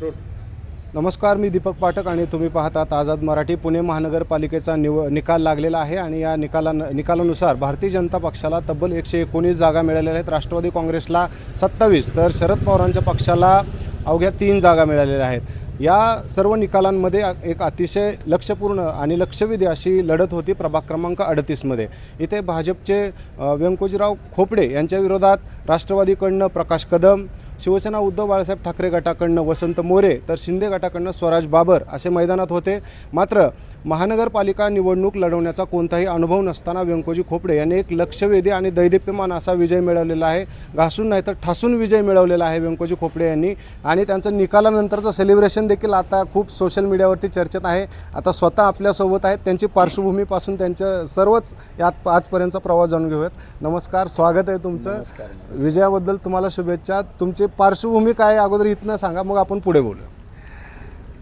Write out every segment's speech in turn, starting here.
नमस्कार मी दीपक पाठक आणि तुम्ही पाहतात आझाद मराठी. पुणे महानगरपालिकेचा निव निकाल लागलेला आहे आणि या निकाला निकालानुसार भारतीय जनता पक्षाला तब्बल एकशे एकोणीस जागा मिळालेल्या आहेत. राष्ट्रवादी काँग्रेसला सत्तावीस तर शरद पवारांच्या पक्षाला अवघ्या तीन जागा मिळालेल्या आहेत. या सर्व निकालांमध्ये एक अतिशय लक्षपूर्ण आणि लक्षवेधी अशी लढत होती प्रभाग क्रमांक अडतीसमध्ये. इथे भाजपचे व्यंकोजीराव खोपडे यांच्या विरोधात राष्ट्रवादीकडनं प्रकाश कदम शिवसेना उद्धव बाळासाहेब ठाकरे गटाकडनं वसंत मोरे तर शिंदे गटाकडनं स्वराज बाबर असे मैदानात होते. मात्र महानगरपालिका निवडणूक लढवण्याचा कोणताही अनुभव नसताना व्यंकोजी खोपडे यांनी एक लक्षवेधी आणि दैदिप्यमान असा विजय मिळवलेला आहे. घासून नाही तर ठासून विजय मिळवलेला आहे व्यंकोजी खोपडे यांनी आणि त्यांचं निकालानंतरचं सेलिब्रेशन देखील आता खूप सोशल मीडियावरती चर्चेत आहे. आता स्वतः आपल्यासोबत आहेत. त्यांची पार्श्वभूमीपासून त्यांच्या सर्वच यात आजपर्यंतचा प्रवास जाणून घेऊयात. नमस्कार. स्वागत आहे तुमचं. विजयाबद्दल तुम्हाला शुभेच्छा. तुमची पार्श्वभूमी काय आहे? अगोदर इथनं सांगा मग आपण पुढे बोलू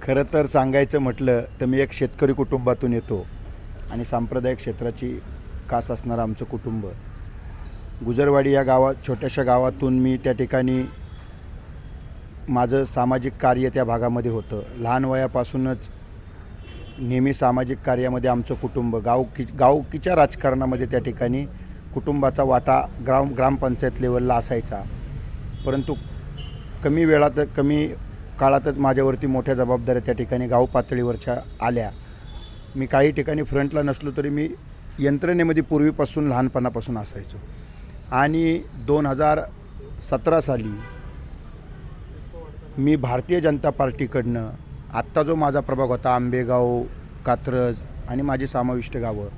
खरं तर सांगायचं म्हटलं तर मी एक शेतकरी कुटुंबातून येतो आणि सांप्रदायिक क्षेत्राची कास असणारं आमचं कुटुंब. गुजरवाडी या गावात छोट्याशा गावातून मी त्या ठिकाणी माझं सामाजिक कार्य त्या भागामध्ये होतं. लहान वयापासूनच नेहमी सामाजिक कार्यामध्ये आमचं कुटुंब गावकी गावकीच्या राजकारणामध्ये त्या ठिकाणी कुटुंबाचा वाटा ग्राम ग्रामपंचायत लेवलला असायचा. परंतु कमी वेळात कमी काळातच माझ्यावरती मोठ्या जबाबदाऱ्या त्या ठिकाणी गाव पातळीवरच्या आल्या. मी काही ठिकाणी फ्रंटला नसलो तरी मी यंत्रणेमध्ये पूर्वीपासून लहानपणापासून असायचो. आणि दोन हजार सतरा साली मी भारतीय जनता पार्टीकडनं आत्ता जो माझा प्रभाग होता आंबेगाव कात्रज आणि माझी समाविष्ट गावं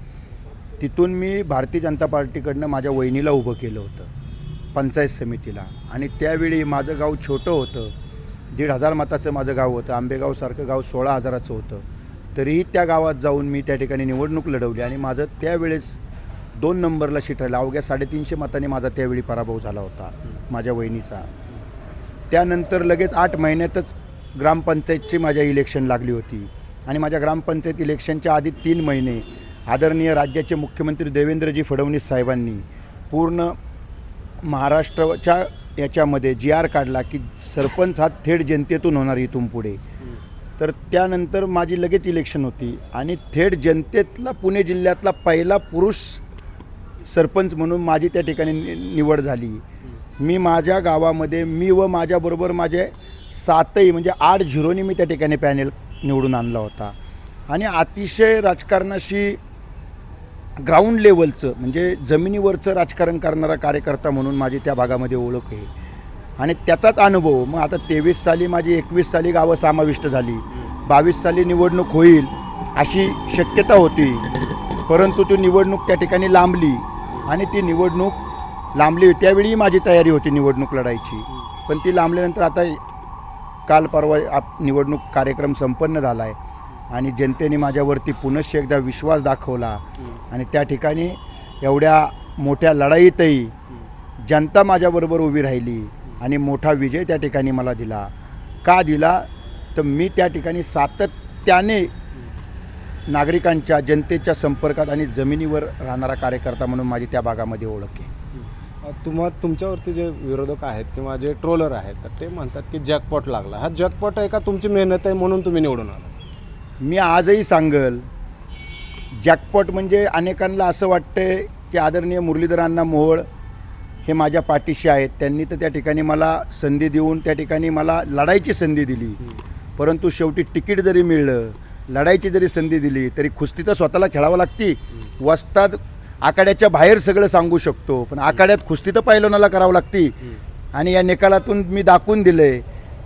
तिथून मी भारतीय जनता पार्टीकडनं माझ्या वहिनीला उभं केलं होतं पंचायत समितीला. आणि त्यावेळी माझं गाव छोटं होतं दीड हजार मताचं माझं गाव होतं आंबेगावसारखं गाव सोळा हजाराचं होतं. तरीही त्या गावात जाऊन मी त्या ठिकाणी निवडणूक लढवली आणि माझं त्यावेळेस दोन नंबरला शिट राहिलं. अवघ्या साडेतीनशे मतांनी माझा त्यावेळी पराभव झाला होता माझ्या वहिनीचा. त्यानंतर लगेच आठ महिन्यातच ग्रामपंचायतची माझ्या इलेक्शन लागली होती. आणि माझ्या ग्रामपंचायत इलेक्शनच्या आधी तीन महिने आदरणीय राज्याचे मुख्यमंत्री देवेंद्रजी फडणवीस साहेबांनी पूर्ण महाराष्ट्राच्या याच्यामध्ये जी आर काढला की सरपंच हा थेट जनतेतून होणार इथून पुढे. तर त्यानंतर माझी लगेच इलेक्शन होती आणि थेट जनतेतला पुणे जिल्ह्यातला पहिला पुरुष सरपंच म्हणून माझी त्या ठिकाणी नि- निवड झाली. मी माझ्या गावामध्ये मी व माझ्याबरोबर माझे सातही म्हणजे आठ झिरोनी मी त्या ठिकाणी पॅनेल निवडून आणला होता. आणि अतिशय राजकारणाशी ग्राउंड लेवलचं म्हणजे जमिनीवरचं राजकारण करणारा कार्यकर्ता म्हणून माझी त्या भागामध्ये ओळख आहे. आणि त्याचाच अनुभव मग आता तेवीस साली माझी एकवीस साली गावं समाविष्ट झाली बावीस साली निवडणूक होईल अशी शक्यता होती परंतु ती निवडणूक त्या ठिकाणी लांबली आणि ती निवडणूक लांबली त्यावेळी माझी तयारी होती निवडणूक लढायची. पण ती लांबल्यानंतर आता काल परवा आप निवडणूक कार्यक्रम संपन्न झाला आहे आणि जनतेने माझ्यावरती पुनश्च एकदा विश्वास दाखवला. आणि त्या ठिकाणी एवढ्या मोठ्या लढाईतही जनता माझ्याबरोबर उभी राहिली आणि मोठा विजय त्या ठिकाणी मला दिला. का दिला? तर मी त्या ठिकाणी सातत्याने नागरिकांच्या जनतेच्या संपर्कात आणि जमिनीवर राहणारा कार्यकर्ता म्हणून माझी त्या भागामध्ये ओळख आहे. तुम्हा तुमच्यावरती जे विरोधक आहेत किंवा जे ट्रोलर आहेत तर ते म्हणतात की जॅकपॉट लागला. हा जॅकपॉट आहे का तुमची मेहनत आहे म्हणून तुम्ही निवडून आला? मी आजही सांगल जॅकपॉट म्हणजे अनेकांना असं वाटतंय की आदरणीय मुरलीधरांना मोहोळ हे माझ्या पाठीशी आहेत. त्यांनी तर त्या ठिकाणी मला संधी देऊन त्या ठिकाणी मला लढायची संधी दिली. परंतु शेवटी तिकीट जरी मिळलं लढायची जरी संधी दिली तरी कुस्ती तर स्वतःला खेळावं लागती. वस्ताद आखाड्याच्या बाहेर सगळं सांगू शकतो पण आखाड्यात कुस्ती तर पहिलवानाला करावं लागती. आणि या निकालातून मी दाखवून दिले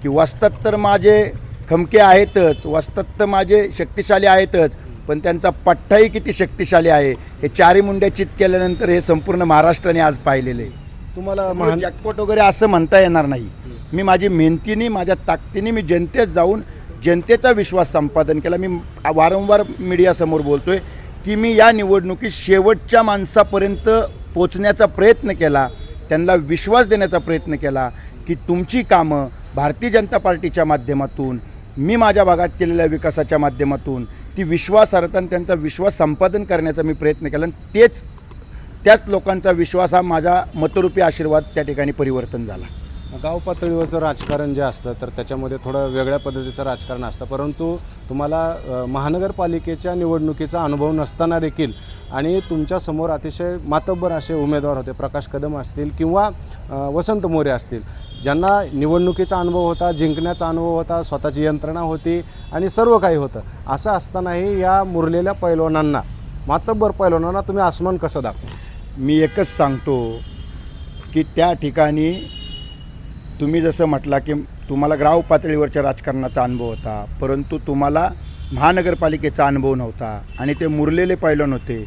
की वस्तात तर माझे खमके आहेतच वस्तात तर माझे शक्तिशाली आहेतच पण त्यांचा पट्टाही किती शक्तिशाली आहे हे चारी मुंड्या चित केल्यानंतर हे संपूर्ण महाराष्ट्राने आज पाहिलेलं. आहे तुम्हाला जॅकपॉट वगैरे असं म्हणता येणार नाही. मी माझी मेहनतीने माझ्या ताकदीने मी जनतेत जाऊन जनतेचा विश्वास संपादन केला. मी वारंवार मीडियासमोर बोलतोय. की मी या निवडणुकीत शेवटच्या माणसापर्यंत पोचण्याचा प्रयत्न केला त्यांना विश्वास देण्याचा प्रयत्न केला की तुमची कामं भारतीय जनता पार्टीच्या माध्यमातून मी माझ्या भागात केलेल्या विकासाच्या माध्यमातून ती विश्वासार्हता आणि त्यांचा विश्वास संपादन करण्याचा मी प्रयत्न केला आणि तेच त्याच लोकांचा विश्वास हा माझा मतरूपी आशीर्वाद त्या ठिकाणी परिवर्तन झाला. गाव पातळीवरचं राजकारण जे असतं तर त्याच्यामध्ये थोडं वेगळ्या पद्धतीचं राजकारण असतं. परंतु तुम्हाला महानगरपालिकेच्या निवडणुकीचा अनुभव नसताना देखील आणि तुमच्यासमोर अतिशय मातब्बर असे उमेदवार होते प्रकाश कदम असतील किंवा वसंत मोरे असतील ज्यांना निवडणुकीचा अनुभव होता जिंकण्याचा अनुभव होता स्वतःची यंत्रणा होती आणि सर्व काही होतं. असं असतानाही या मुरलेल्या पैलवानांना मातब्बर पैलवानांना तुम्ही आसमान कसं दाखवा? मी एकच सांगतो की त्या ठिकाणी तुम्ही जसं म्हटला की तुम्हाला ग्राव पातळीवरच्या राजकारणाचा अनुभव होता परंतु तुम्हाला महानगरपालिकेचा अनुभव नव्हता आणि ते मुरलेले पैलवान होते.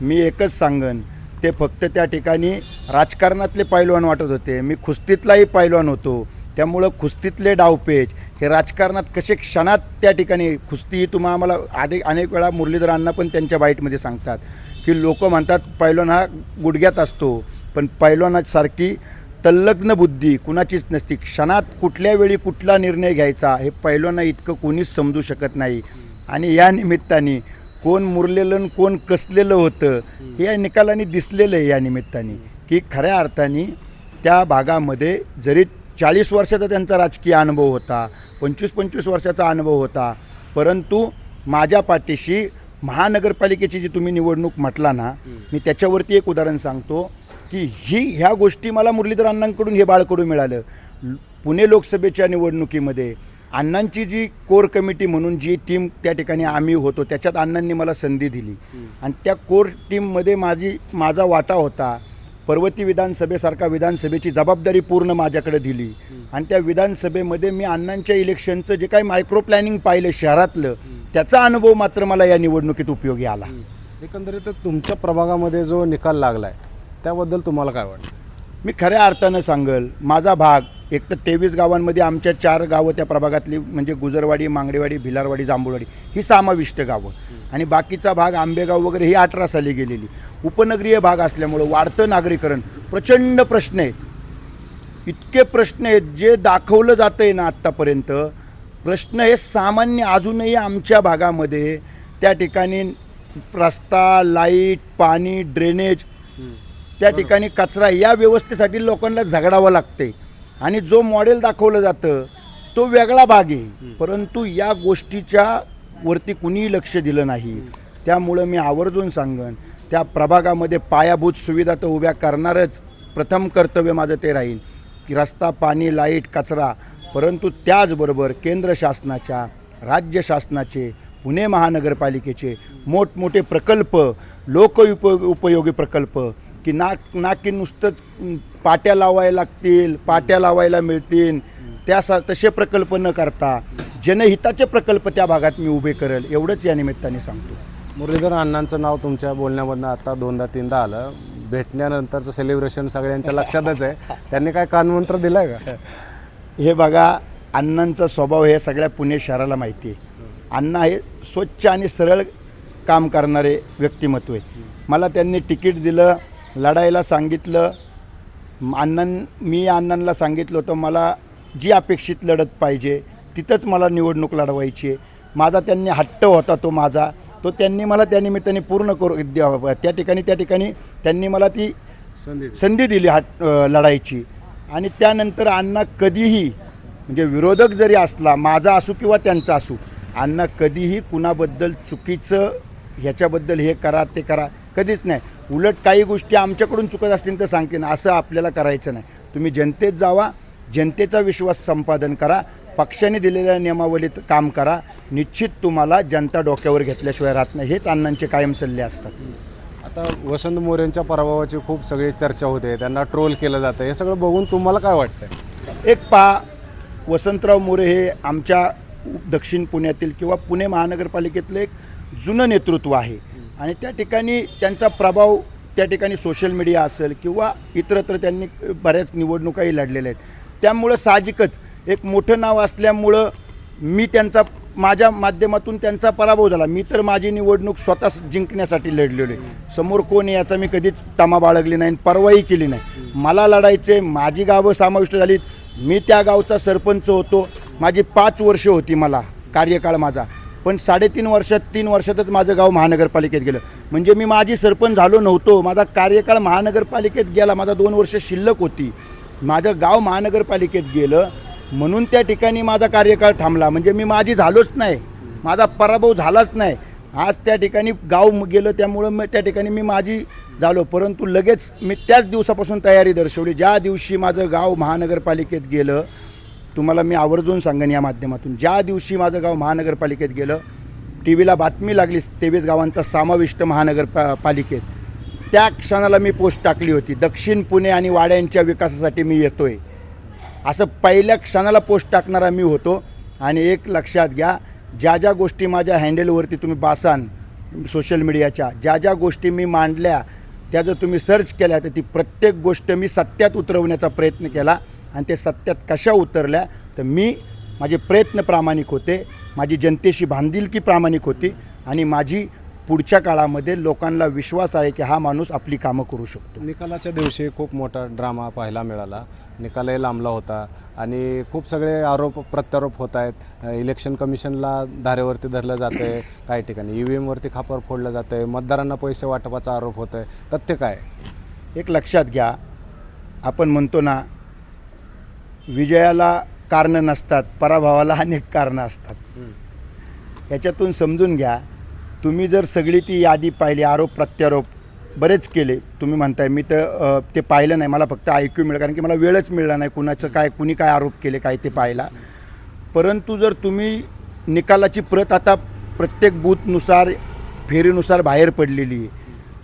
मी एकच सांगन ते फक्त त्या ठिकाणी राजकारणातले पैलवान वाटत होते. मी कुस्तीतलाही पैलवान होतो. त्यामुळं कुस्तीतले डावपेच हे राजकारणात कसे क्षणात त्या ठिकाणी कुस्ती ही तुम्हाला आम्हाला अनेक अनेक वेळा मुरलीधरांना पण त्यांच्या बाईटमध्ये सांगतात. की लोक म्हणतात पैलवान हा गुडघ्यात असतो. पण पैलवानासारखी तल्लग्न बुद्धी कुणाचीच नसती. क्षणात कुठल्या वेळी कुठला निर्णय घ्यायचा हे पहिल्यांना इतकं कोणीच समजू शकत नाही. आणि या निमित्ताने कोण मुरलेलं आणि कोण कसलेलं होतं हे या निकालाने दिसलेलं आहे या निमित्ताने. की खऱ्या अर्थाने त्या भागामध्ये जरी चाळीस वर्षाचा त्यांचा राजकीय अनुभव होता पंचवीस पंचवीस वर्षाचा अनुभव होता परंतु माझ्या पाठीशी महानगरपालिकेची जी तुम्ही निवडणूक म्हटला ना मी त्याच्यावरती एक उदाहरण सांगतो. की ही ह्या गोष्टी मला मुरलीधर अण्णांकडून हे बाळकडून मिळालं. पुणे लोकसभेच्या निवडणुकीमध्ये अण्णांची जी कोर कमिटी म्हणून जी टीम त्या ठिकाणी आम्ही होतो त्याच्यात अण्णांनी मला संधी दिली. आणि त्या कोर टीममध्ये माझी माझा वाटा होता. पर्वती विधानसभेसारखा विधानसभेची जबाबदारी पूर्ण माझ्याकडे दिली. आणि त्या विधानसभेमध्ये मी अण्णांच्या इलेक्शनचं जे काही मायक्रो प्लॅनिंग पाहिलं शहरातलं त्याचा अनुभव मात्र मला या निवडणुकीत उपयोगी आला. एकंदरीत तुमच्या प्रभागामध्ये जो निकाल लागला आहे त्याबद्दल तुम्हाला काय वाटतं? मी खऱ्या अर्थानं सांगल माझा भाग एक तर तेवीस गावांमध्ये आमच्या चार गावं त्या प्रभागातली म्हणजे गुजरवाडी मांगडेवाडी भिलारवाडी जांभूळवाडी ही समाविष्ट गावं. आणि बाकीचा भाग आंबेगाव वगैरे ही अठरा साली गेलेली. उपनगरीय भाग असल्यामुळं वाढतं नागरीकरण. प्रचंड प्रश्न आहेत. इतके प्रश्न आहेत जे दाखवलं जातं आहे ना आत्तापर्यंत. प्रश्न हे सामान्य अजूनही आमच्या भागामध्ये त्या ठिकाणी रस्ता लाइट पाणी ड्रेनेज त्या ठिकाणी कचरा या व्यवस्थेसाठी लोकांना झगडावं लागते आणि जो मॉडेल दाखवलं जातं तो वेगळा भाग आहे. परंतु या गोष्टीच्या वरती कुणीही लक्ष दिलं नाही. त्यामुळं मी आवर्जून सांगन त्या प्रभागामध्ये पायाभूत सुविधा तर उभ्या करणारच. प्रथम कर्तव्य माझं ते राहील की रस्ता पाणी लाइट कचरा. परंतु त्याचबरोबर केंद्र शासनाच्या राज्य शासनाचे पुणे महानगरपालिकेचे मोठमोठे प्रकल्प लोक उप उपयोगी प्रकल्प की ना ना की नुसतंच पाट्या लावायला लागतील पाट्या लावायला मिळतील. त्या सा तसे प्रकल्प न करता जनहिताचे प्रकल्प त्या भागात मी उभे करेल एवढंच या निमित्ताने सांगतो. मुरलीधर अण्णांचं नाव तुमच्या बोलण्यामधनं आता दोनदा तीनदा आलं. भेटण्यानंतरचं सेलिब्रेशन सगळ्यांच्या लक्षातच आहे. त्यांनी काय कानमंत्र दिलाय का? हे बघा अण्णांचा स्वभाव हे सगळ्या पुणे शहराला माहिती आहे. अण्णा हे स्वच्छ आणि सरळ काम करणारे व्यक्तिमत्व आहे. मला त्यांनी तिकीट दिलं लढायला सांगितलं अण्णां मी अण्णांना सांगितलं होतं मला जी अपेक्षित लढत पाहिजे तिथंच मला निवडणूक लढवायची आहे. माझा त्यांनी हट्ट होता तो माझा. तो त्यांनी मला त्या निमित्ताने पूर्ण करू द्या- त्या ठिकाणी त्या ठिकाणी त्यांनी मला ती संधी संधी दिली हट लढायची आणि त्यानंतर अण्णा कधीही म्हणजे विरोधक जरी असला माझा असू किंवा त्यांचा असू अण्णा कधीही कुणाबद्दल चुकीचं ह्याच्याबद्दल हे करा ते करा. कधीच नाही. उलट काही गोष्टी आमच्याकडून चुकत असतील तर सांगते ना असं आपल्याला करायचं नाही. तुम्ही जनतेत जावा जनतेचा विश्वास संपादन करा पक्षाने दिलेल्या नियमावलीत काम करा. निश्चित तुम्हाला जनता डोक्यावर घेतल्याशिवाय राहत नाही. हेच अण्णांचे कायम सल्ले असतात. आता वसंत मोरेंच्या पराभवाची खूप सगळी चर्चा होते. त्यांना ट्रोल केलं जातं. हे सगळं बघून तुम्हाला काय वाटतंय? एक पहा वसंतराव मोरे हे आमच्या दक्षिण पुण्यातील किंवा पुणे महानगरपालिकेतलं एक जुनं नेतृत्व आहे. आणि त्या ठिकाणी त्यांचा प्रभाव त्या ठिकाणी सोशल मीडिया असेल किंवा इतरत्र त्यांनी बऱ्याच निवडणुकाही लढलेल्या आहेत. त्यामुळं साहजिकच एक मोठं नाव असल्यामुळं मी त्यांचा माझ्या माध्यमातून त्यांचा पराभव झाला. मी तर माझी निवडणूक स्वतः जिंकण्यासाठी लढलेलो आहे. समोर कोण याचा मी कधीच तमा बाळगली नाही आणि परवाही केली नाही. मला लढायचे माझी गावं समाविष्ट झालीत. मी त्या गावचा सरपंच होतो. माझी पाच वर्ष होती मला कार्यकाळ माझा. पण साडेतीन वर्षात तीन वर्षातच माझं गाव महानगरपालिकेत गेलं. म्हणजे मी माझी सरपंच झालो नव्हतो माझा कार्यकाळ महानगरपालिकेत गेला माझा दोन वर्ष शिल्लक होती. माझं गाव महानगरपालिकेत गेलं म्हणून त्या ठिकाणी माझा कार्यकाळ थांबला. म्हणजे मी माझी झालोच नाही माझा पराभव झालाच नाही. आज त्या ठिकाणी गाव गेलं त्यामुळं मग त्या ठिकाणी मी माझी झालो. परंतु लगेच मी त्याच दिवसापासून तयारी दर्शवली. ज्या दिवशी माझं गाव महानगरपालिकेत गेलं तुम्हाला मी आवर्जून सांगेन या माध्यमातून. ज्या दिवशी माझं गाव महानगरपालिकेत गेलं टी व्हीला बातमी लागली तेवीस गावांचा समाविष्ट महानगर पा पालिकेत त्या क्षणाला मी पोस्ट टाकली होती. दक्षिण पुणे आणि वाड्यांच्या विकासासाठी मी येतो आहे असं पहिल्या क्षणाला पोस्ट टाकणारा मी होतो. आणि एक लक्षात घ्या ज्या ज्या गोष्टी माझ्या हँडलवरती तुम्ही बासान सोशल मीडियाच्या ज्या ज्या गोष्टी मी मांडल्या त्या जर तुम्ही सर्च केल्या तर ती प्रत्येक गोष्ट मी सत्यात उतरवण्याचा प्रयत्न केला. आणि ते सत्यात कशा उतरल्या तर मी माझे प्रयत्न प्रामाणिक होते माझी जनतेशी बांधिलकी प्रामाणिक होती आणि माझी पुढच्या काळामध्ये लोकांना विश्वास आहे की हा माणूस आपली कामं करू शकतो. निकालाच्या दिवशी खूप मोठा ड्रामा पाहायला मिळाला. निकालही लांबला होता आणि खूप सगळे आरोप प्रत्यारोप होत आहेत. इलेक्शन कमिशनला धारेवरती धरलं जातं आहे काही ठिकाणी ई व्ही एमवरती खापर फोडलं जातं आहे मतदारांना पैसे वाटपाचा आरोप होत आहे तथ्य काय? एक लक्षात घ्या आपण म्हणतो ना विजयाला कारणं नसतात पराभवाला अनेक कारणं असतात. याच्यातून समजून घ्या तुम्ही जर सगळी ती यादी पाहिली आरोप प्रत्यारोप बरेच केले तुम्ही म्हणताय मी तर ते पाहिलं नाही मला फक्त ऐकू मिळालं कारण की मला वेळच मिळाला नाही कुणाचं काय कुणी काय आरोप केले काय ते पाहायला परंतु जर तुम्ही निकालाची प्रत आता प्रत्येक बूथनुसार फेरीनुसार बाहेर पडलेली आहे.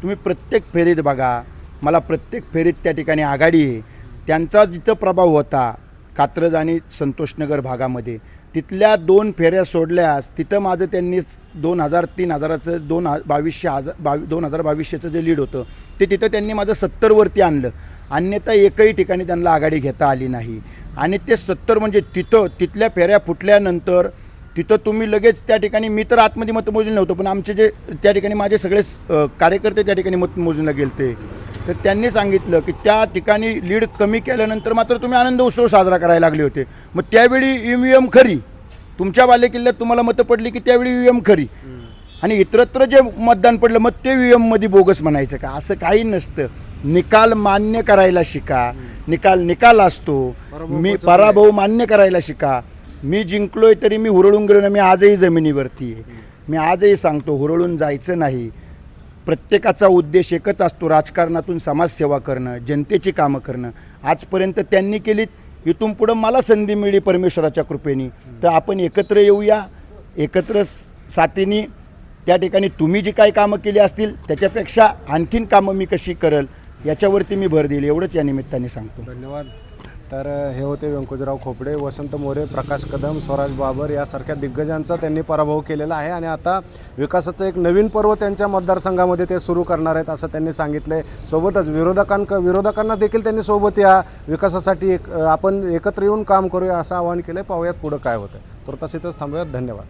तुम्ही प्रत्येक फेरीत बघा मला प्रत्येक फेरीत त्या ठिकाणी आघाडी आहे. त्यांचा जिथं प्रभाव होता कात्रज आणि संतोषनगर भागामध्ये. तिथल्या दोन फेऱ्या सोडल्यास तिथं माझं त्यांनी दोन हजार तीन हजाराचं दोन बावीसशे हजार बावी दोन हजार बावीसशेचं जे लीड होतं ते तिथं त्यांनी माझं सत्तरवरती आणलं. अन्यथा एकही ठिकाणी त्यांना आघाडी घेता आली नाही. आणि ते सत्तर म्हणजे तिथं तिथल्या फेऱ्या फुटल्यानंतर तिथं तुम्ही लगेच त्या ठिकाणी मी तर आतमध्ये मतमोजणी नव्हतं पण आमचे जे त्या ठिकाणी माझे सगळे कार्यकर्ते त्या ठिकाणी मतमोजणीला ते तर त्यांनी सांगितलं की त्या ठिकाणी लीड कमी केल्यानंतर मात्र तुम्ही आनंद उत्सव साजरा करायला लागले होते. मग त्यावेळी ई व्ही एम खरी. तुमच्या बालेकिल्ल्यात तुम्हाला मतं पडली की त्यावेळी ई व्ही एम खरी. आणि इतरत्र जे मतदान पडलं मग ते व्ही एममध्ये बोगस म्हणायचं का? असं काही नसतं. निकाल मान्य करायला शिका. निकाल निकाल असतो. मी पराभव मान्य करायला शिका. मी जिंकलोय तरी मी हुरळून गेलो ना मी आजही जमिनीवरती आहे. मी आजही सांगतो हुरळून जायचं नाही. प्रत्येकाचा उद्देश एकच असतो राजकारणातून समाजसेवा करणं जनतेची कामं करणं. आजपर्यंत त्यांनी केलीत इथून पुढं मला संधी मिळली परमेश्वराच्या कृपेने. तर आपण एकत्र येऊया. एकत्र साथीने त्या ठिकाणी तुम्ही जी काही कामं केली असतील त्याच्यापेक्षा आणखीन कामं मी कशी करल याच्यावरती मी भर दिली एवढंच या निमित्ताने सांगतो. धन्यवाद. तर हे होते व्यंकुजराव खोपडे वसंत मोरे प्रकाश कदम स्वराज बाबर यासारख्या दिग्गजांचा त्यांनी पराभव केलेला आहे आणि आता विकासाचं एक नवीन पर्व त्यांच्या मतदारसंघामध्ये ते सुरू करणार आहेत असं त्यांनी सांगितलं सोबतच विरोधकांक विरोधकांना देखील त्यांनी सोबत या विकासासाठी एक आपण एकत्र येऊन काम करूया असं आवाहन केलं पाहूयात पुढं काय होतं तर तसेच थांबूयात. धन्यवाद.